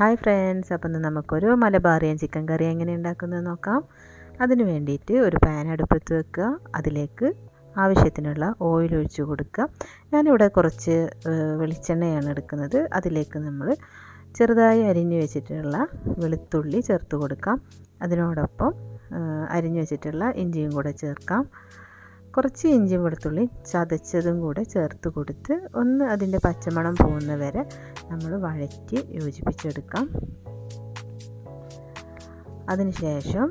Hi friends അപ്പം നമുക്കൊരു മലബാറിയൻ chicken കറി എങ്ങനെ ഉണ്ടാക്കുന്നത് നോക്കാം. അതിന് വേണ്ടിയിട്ട് ഒരു പാൻ അടുപ്പത്ത് വെക്കുക. അതിലേക്ക് ആവശ്യത്തിനുള്ള ഓയിൽ ഒഴിച്ച് കൊടുക്കുക. ഞാനിവിടെ കുറച്ച് വെളിച്ചെണ്ണയാണ് എടുക്കുന്നത്. അതിലേക്ക് നമ്മൾ ചെറുതായി അരിഞ്ഞു വെച്ചിട്ടുള്ള വെളുത്തുള്ളി ചേർത്ത് കൊടുക്കാം. അതിനോടൊപ്പം അരിഞ്ഞു വെച്ചിട്ടുള്ള ഇഞ്ചിയും കൂടെ ചേർക്കാം. കുറച്ച് ഇഞ്ചി വെളുത്തുള്ളി ചതച്ചതും കൂടെ ചേർത്ത് കൊടുത്ത് ഒന്ന് അതിന്റെ പച്ചമണം പോകുന്ന വരെ നമ്മൾ വഴറ്റി യോജിപ്പിച്ചെടുക്കാം. അതിനുശേഷം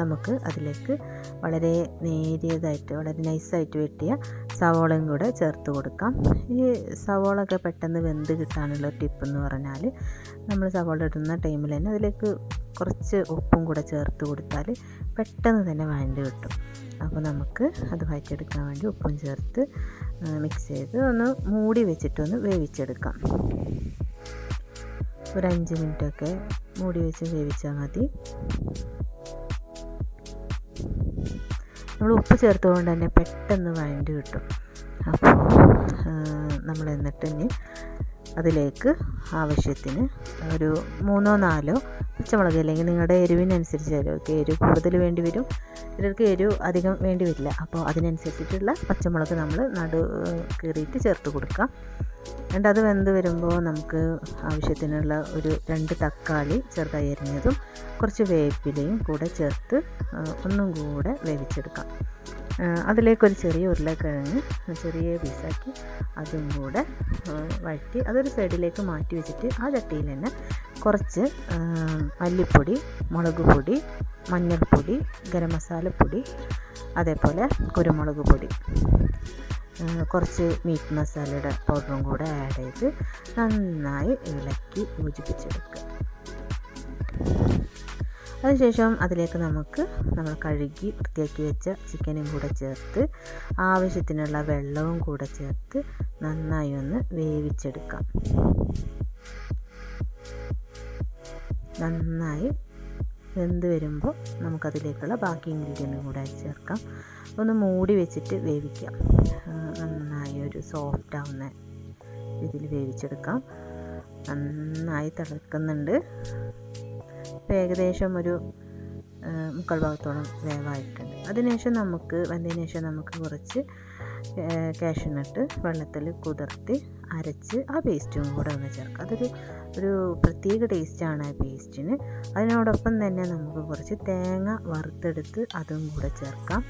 നമുക്ക് അതിലേക്ക് വളരെ നേരിയതായിട്ട് വളരെ നൈസായിട്ട് വെട്ടിയ സവോളയും കൂടെ ചേർത്ത് കൊടുക്കാം. ഈ സവോള ഒക്കെ പെട്ടെന്ന് വെന്ത് കിട്ടാനുള്ള ടിപ്പ് എന്ന് പറഞ്ഞാൽ നമ്മൾ സവോള ഇടുന്ന ടൈമിൽ തന്നെ അതിലേക്ക് കുറച്ച് ഉപ്പും കൂടെ ചേർത്ത് കൊടുത്താൽ പെട്ടെന്ന് തന്നെ വഴണ്ട് കിട്ടും. അപ്പോൾ നമുക്ക് അത് വഴറ്റെടുക്കാൻ വേണ്ടി ഉപ്പും ചേർത്ത് മിക്സ് ചെയ്ത് ഒന്ന് മൂടി വെച്ചിട്ടൊന്ന് വേവിച്ചെടുക്കാം. ഒരു അഞ്ച് മിനിറ്റൊക്കെ മൂടി വെച്ച് വേവിച്ചാൽ മതി. നമ്മൾ ഉപ്പ് ചേർത്തുകൊണ്ട് തന്നെ പെട്ടെന്ന് വഴണ്ടി കിട്ടും. അപ്പോൾ നമ്മൾ എന്നിട്ട് ഇനി അതിലേക്ക് ആവശ്യത്തിന് ഒരു മൂന്നോ നാലോ പച്ചമുളക് അല്ലെങ്കിൽ നിങ്ങളുടെ എരിവിനനുസരിച്ച് ചിലർക്ക് എരിവ് കൂടുതൽ വേണ്ടി വരും. ചിലർക്ക് എരിവ് അധികം വേണ്ടി വരില്ല. അപ്പോൾ അതിനനുസരിച്ചിട്ടുള്ള പച്ചമുളക് നമ്മൾ നടു കീറിയിട്ട് ചേർത്ത് കൊടുക്കാം. എന്നിട്ട് അത് വെന്ത് വരുമ്പോൾ നമുക്ക് ആവശ്യത്തിനുള്ള ഒരു രണ്ട് തക്കാളി ചെറുതായി അരിഞ്ഞതും കുറച്ച് വേപ്പിലയും കൂടെ ചേർത്ത് ഒന്നും കൂടെ വേവിച്ചെടുക്കാം. അതിലേക്കൊരു ചെറിയ ഉരുളക്കിഴങ്ങ് ചെറിയ പീസാക്കി അതും കൂടെ വഴറ്റി അതൊരു സൈഡിലേക്ക് മാറ്റി വെച്ചിട്ട് ആ ചട്ടിയിൽ തന്നെ കുറച്ച് മല്ലിപ്പൊടി മുളക് പൊടി മഞ്ഞൾപ്പൊടി ഗരം മസാലപ്പൊടി അതേപോലെ കുരുമുളക് പൊടി. കുറച്ച് മീറ്റ് മസാലയുടെ പൗഡറും കൂടെ ആഡ് ചെയ്ത് നന്നായി ഇളക്കി യോജിപ്പിച്ചെടുക്കുക. അതിനുശേഷം അതിലേക്ക് നമുക്ക് നമ്മൾ കഴുകി വൃത്തിയാക്കി വെച്ച ചിക്കനും കൂടെ ചേർത്ത് ആവശ്യത്തിനുള്ള വെള്ളവും കൂടെ ചേർത്ത് നന്നായി ഒന്ന് വേവിച്ചെടുക്കാം. നന്നായി വെന്ത് വരുമ്പോൾ നമുക്കതിലേക്കുള്ള ബാക്കി ഇൻഗ്രീഡിയന്റും കൂടെ ചേർക്കാം. ഒന്ന് മൂടി വെച്ചിട്ട് വേവിക്കാം. നന്നായി ഒരു സോഫ്റ്റ് ആവുന്ന രീതിയിൽ വേവിച്ചെടുക്കാം. നന്നായി തിളക്കുന്നുണ്ട്. ഏകദേശം ഒരു മുക്കാൽ ഭാഗത്തോളം വേവായിട്ടുണ്ട്. അതിനുശേഷം നമുക്ക് വന്നതിന് ശേഷം നമുക്ക് കുറച്ച് കാഷ്യൂനട്ട് വെള്ളത്തിൽ കുതിർത്തി അരച്ച് ആ പേസ്റ്റും കൂടെ ഒന്ന് ചേർക്കുക അതൊരു ഒരു പ്രത്യേക ടേസ്റ്റാണ് ആ പേസ്റ്റിന് അതിനോടൊപ്പം തന്നെ നമുക്ക് കുറച്ച് തേങ്ങ വറുത്തെടുത്ത് അതും കൂടെ ചേർക്കാം.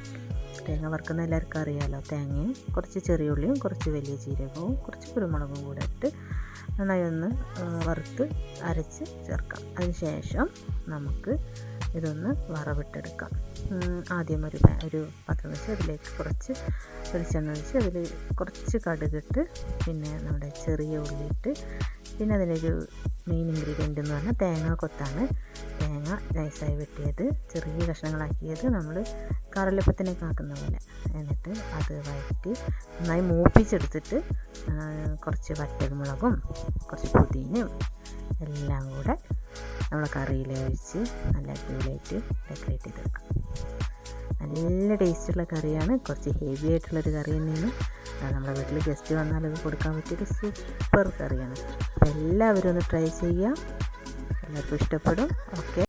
തേങ്ങ വറുക്കുന്ന എല്ലാവർക്കും അറിയാമല്ലോ തേങ്ങയും കുറച്ച് ചെറിയ ഉള്ളിയും കുറച്ച് വലിയ ജീരകവും കുറച്ച് കുരുമുളകും കൂടെ ഇട്ട് നന്നായി ഒന്ന് വറുത്ത് അരച്ച് ചേർക്കാം. അതിനുശേഷം നമുക്ക് ഇതൊന്ന് വറവിട്ടെടുക്കാം. ആദ്യം ഒരു ഒരു പാത്രം വെച്ച് അതിലേക്ക് കുറച്ച് വെളിച്ചെണ്ണ ഒഴിച്ച് അതിൽ കുറച്ച് കടുകിട്ട് പിന്നെ നമ്മുടെ ചെറിയ ഉള്ളിയിട്ട് പിന്നെ അതിലൊരു മെയിൻ ഇൻഗ്രീഡിയന്റ് എന്ന് പറഞ്ഞാൽ തേങ്ങ കൊത്താണ്. തേങ്ങ നൈസായി വെട്ടിയത് ചെറിയ കഷ്ണങ്ങളാക്കിയത് നമ്മൾ കറലപ്പത്തിനൊക്കെ ആക്കുന്ന പോലെ. എന്നിട്ട് അത് വഴറ്റി നന്നായി മൂപ്പിച്ചെടുത്തിട്ട് കുറച്ച് വറ്റൽമുളകും കുറച്ച് പുതിനയും എല്ലാം കൂടെ നമ്മൾ കറിയിൽ ഒഴിച്ച് നല്ല അടിപൊളിയായിട്ട് ഡെക്കറേറ്റ് ചെയ്ത് വെക്കാം നല്ല ടേസ്റ്റുള്ള കറിയാണ്. കുറച്ച് ഹെവി ആയിട്ടുള്ളൊരു കറി തന്നെയാണ്. അത് നമ്മുടെ വീട്ടിൽ ഗസ്റ്റ് വന്നാൽ അത് കൊടുക്കാൻ പറ്റിയൊരു സൂപ്പർ കറിയാണ്. അപ്പോൾ എല്ലാവരും ഒന്ന് ട്രൈ ചെയ്യുക എല്ലാവർക്കും ഇഷ്ടപ്പെടും. ഓക്കെ